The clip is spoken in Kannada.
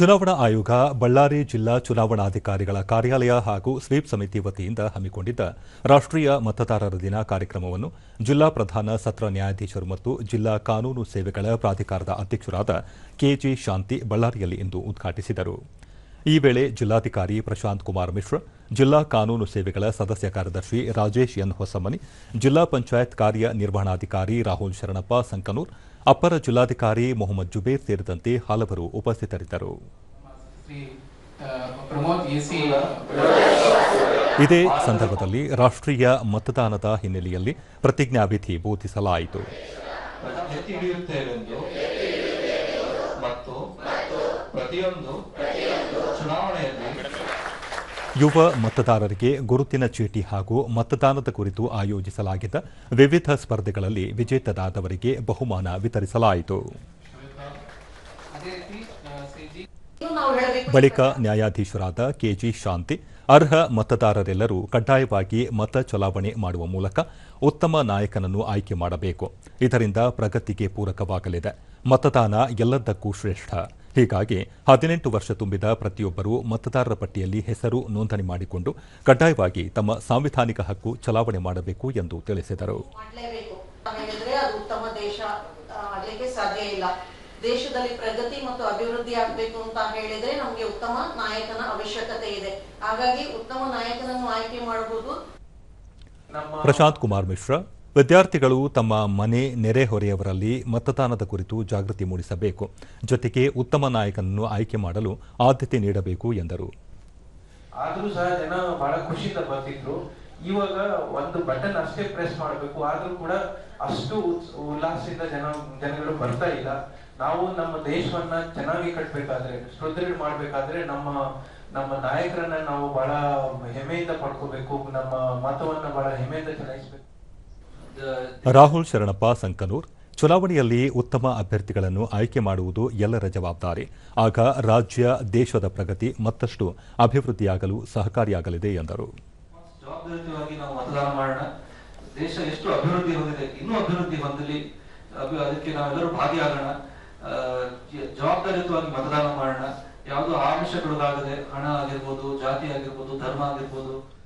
ಚುನಾವಣಾ ಆಯೋಗ ಬಳ್ಳಾರಿ ಜಿಲ್ಲಾ ಚುನಾವಣಾಧಿಕಾರಿಗಳ ಕಾರ್ಯಾಲಯ ಹಾಗೂ ಸ್ವೀಪ್ ಸಮಿತಿ ವತಿಯಿಂದ ಹಮ್ಮಿಕೊಂಡಿದ್ದ ರಾಷ್ಟ್ರೀಯ ಮತದಾರರ ದಿನ ಕಾರ್ಯಕ್ರಮವನ್ನು ಜಿಲ್ಲಾ ಪ್ರಧಾನ ಸತ್ರ ನ್ಯಾಯಾಧೀಶರು ಮತ್ತು ಜಿಲ್ಲಾ ಕಾನೂನು ಸೇವೆಗಳ ಪ್ರಾಧಿಕಾರದ ಅಧ್ಯಕ್ಷರಾದ ಕೆಜಿ ಶಾಂತಿ ಬಳ್ಳಾರಿಯಲ್ಲಿ ಇಂದು ಉದ್ಘಾಟಿಸಿದರು. ಈ ವೇಳೆ ಜಿಲ್ಲಾಧಿಕಾರಿ ಪ್ರಶಾಂತ್ ಕುಮಾರ್ ಮಿಶ್ರಾ ಜಿಲ್ಲಾ ಕಾನೂನು ಸೇವೆಗಳ ಸದಸ್ಯ ಕಾರ್ಯದರ್ಶಿ ರಾಜೇಶ್ ಎನ್ ಹೊಸಮನಿ, ಜಿಲ್ಲಾ ಪಂಚಾಯತ್ ಕಾರ್ಯ ನಿರ್ವಹಣಾಧಿಕಾರಿ ರಾಹುಲ್ ಶರಣಪ್ಪ ಸಂಕನೂರ್, ಅಪರ ಜಿಲ್ಲಾಧಿಕಾರಿ ಮೊಹಮ್ಮದ್ ಜುಬೇರ್ ಸೇರಿದಂತೆ ಹಲವರು ಉಪಸ್ಥಿತರಿದ್ದರು. ಇದೇ ಸಂದರ್ಭದಲ್ಲಿ ರಾಷ್ಟ್ರೀಯ ಮತದಾನದ ಹಿನ್ನೆಲೆಯಲ್ಲಿ ಪ್ರತಿಜ್ಞಾವಿಧಿ ಬೋಧಿಸಲಾಯಿತು ಪ್ರತಿಯೊಂದು ಚುನಾವಣೆಯಲ್ಲಿ ಯುವ ಮತದಾರರಿಗೆ ಗುರುತಿನ ಚೀಟಿ ಹಾಗೂ ಮತದಾನದ ಕುರಿತು ಆಯೋಜಿಸಲಾಗಿದ್ದ ವಿವಿಧ ಸ್ಪರ್ಧೆಗಳಲ್ಲಿ ವಿಜೇತರಾದವರಿಗೆ ಬಹುಮಾನ ವಿತರಿಸಲಾಯಿತು. ಬಳಿಕ ನ್ಯಾಯಾಧೀಶರಾದ ಕೆಜಿ ಶಾಂತಿ, ಅರ್ಹ ಮತದಾರರೆಲ್ಲರೂ ಕಡ್ಡಾಯವಾಗಿ ಮತ ಚಲಾವಣೆ ಮಾಡುವ ಮೂಲಕ ಉತ್ತಮ ನಾಯಕನನ್ನು ಆಯ್ಕೆ ಮಾಡಬೇಕು. ಇದರಿಂದ ಪ್ರಗತಿಗೆ ಪೂರಕವಾಗಲಿದೆ. ಮತದಾನ ಎಲ್ಲದಕ್ಕೂ ಶ್ರೇಷ್ಠ. ಹೀಗಾಗಿ ಹದಿನೆಂಟು ವರ್ಷ ತುಂಬಿದ ಪ್ರತಿಯೊಬ್ಬರೂ ಮತದಾರರ ಪಟ್ಟಿಯಲ್ಲಿ ಹೆಸರು ನೋಂದಣಿ ಮಾಡಿಕೊಂಡು ಕಡ್ಡಾಯವಾಗಿ ತಮ್ಮ ಸಾಂವಿಧಾನಿಕ ಹಕ್ಕು ಚಲಾವಣೆ ಮಾಡಬೇಕು ಎಂದು ತಿಳಿಸಿದರು. ಮಾಡಲೇಬೇಕು. ಅದು ಉತ್ತಮ ದೇಶ ಆ, ಸಾಧ್ಯ ಇಲ್ಲ. ದೇಶದಲ್ಲಿ ಪ್ರಗತಿ ಮತ್ತು ಅಭಿವೃದ್ಧಿ ಆಗಬೇಕು ಅಂತ ಹೇಳಿದ್ರೆ ನಮಗೆ ಉತ್ತಮ ನಾಯಕನ ಅವಶ್ಯಕತೆ ಇದೆ. ಹಾಗಾಗಿ ಉತ್ತಮ ನಾಯಕನನ್ನು ಆಯ್ಕೆ ಮಾಡಬಹುದು. ನಮ್ಮ ಪ್ರಶಾಂತ್ ಕುಮಾರ್ ಮಿಶ್ರಾ ವಿದ್ಯಾರ್ಥಿಗಳು ತಮ್ಮ ಮನೆ ನೆರೆಹೊರೆಯವರಲ್ಲಿ ಮತದಾನದ ಕುರಿತು ಜಾಗೃತಿ ಮೂಡಿಸಬೇಕು. ಜೊತೆಗೆ ಉತ್ತಮ ನಾಯಕನನ್ನು ಆಯ್ಕೆ ಮಾಡಲು ಆದ್ಯತೆ ನೀಡಬೇಕು ಎಂದರು. ಆದ್ರೂ ಸಹ ಜನ ಬಹಳ ಖುಷಿಯಿಂದ ಬರ್ತಿದ್ರು. ಇವಾಗ ಒಂದು ಬಟನ್ ಅಷ್ಟೇ ಪ್ರೆಸ್ ಮಾಡಬೇಕು. ಆದ್ರೂ ಕೂಡ ಅಷ್ಟು ಉಲ್ಲಾಸದಿಂದ ಜನ, ಜನಗಳು ಬರ್ತಾ ಇಲ್ಲ. ನಾವು ನಮ್ಮ ದೇಶವನ್ನ ಚೆನ್ನಾಗಿ ಕಟ್ಬೇಕಾದ್ರೆ, ಸುದೃಢ ಮಾಡ್ಬೇಕಾದ್ರೆ ನಮ್ಮ ನಮ್ಮ ನಾಯಕರನ್ನ ನಾವು ಬಹಳ ಹೆಮ್ಮೆಯಿಂದ ಪಡ್ಕೋಬೇಕು. ನಮ್ಮ ಮತವನ್ನ ಬಹಳ ಹೆಮ್ಮೆಯಿಂದ ಚಲಾಯಿಸಬೇಕು. ರಾಹುಲ್ ಶರಣಪ್ಪ ಸಂಕನೂರ್ ಚುನಾವಣೆಯಲ್ಲಿ ಉತ್ತಮ ಅಭ್ಯರ್ಥಿಗಳನ್ನು ಆಯ್ಕೆ ಮಾಡುವುದು ಎಲ್ಲರ ಜವಾಬ್ದಾರಿ. ಆಗ ರಾಜ್ಯ, ದೇಶದ ಪ್ರಗತಿ ಮತ್ತಷ್ಟು ಅಭಿವೃದ್ಧಿಯಾಗಲು ಸಹಕಾರಿಯಾಗಲಿದೆ ಎಂದರು. ದೇಶ ಎಷ್ಟು ಅಭಿವೃದ್ಧಿ ಹೊಂದಿದೆ, ಇನ್ನೂ ಅಭಿವೃದ್ಧಿ ಹೊಂದಲಿ. ಅದಕ್ಕೆ ನಾವೆಲ್ಲರೂ ಭಾಗಿಯಾಗೋಣ. ಜವಾಬ್ದಾರಿಯುತವಾಗಿ ಮತದಾನ ಮಾಡೋಣ. ಯಾವುದೋ ಆಮಿಷಗಳಾಗದೆ ಹಣ ಆಗಿರ್ಬೋದು, ಜಾತಿ ಆಗಿರ್ಬೋದು, ಧರ್ಮ ಆಗಿರ್ಬೋದು.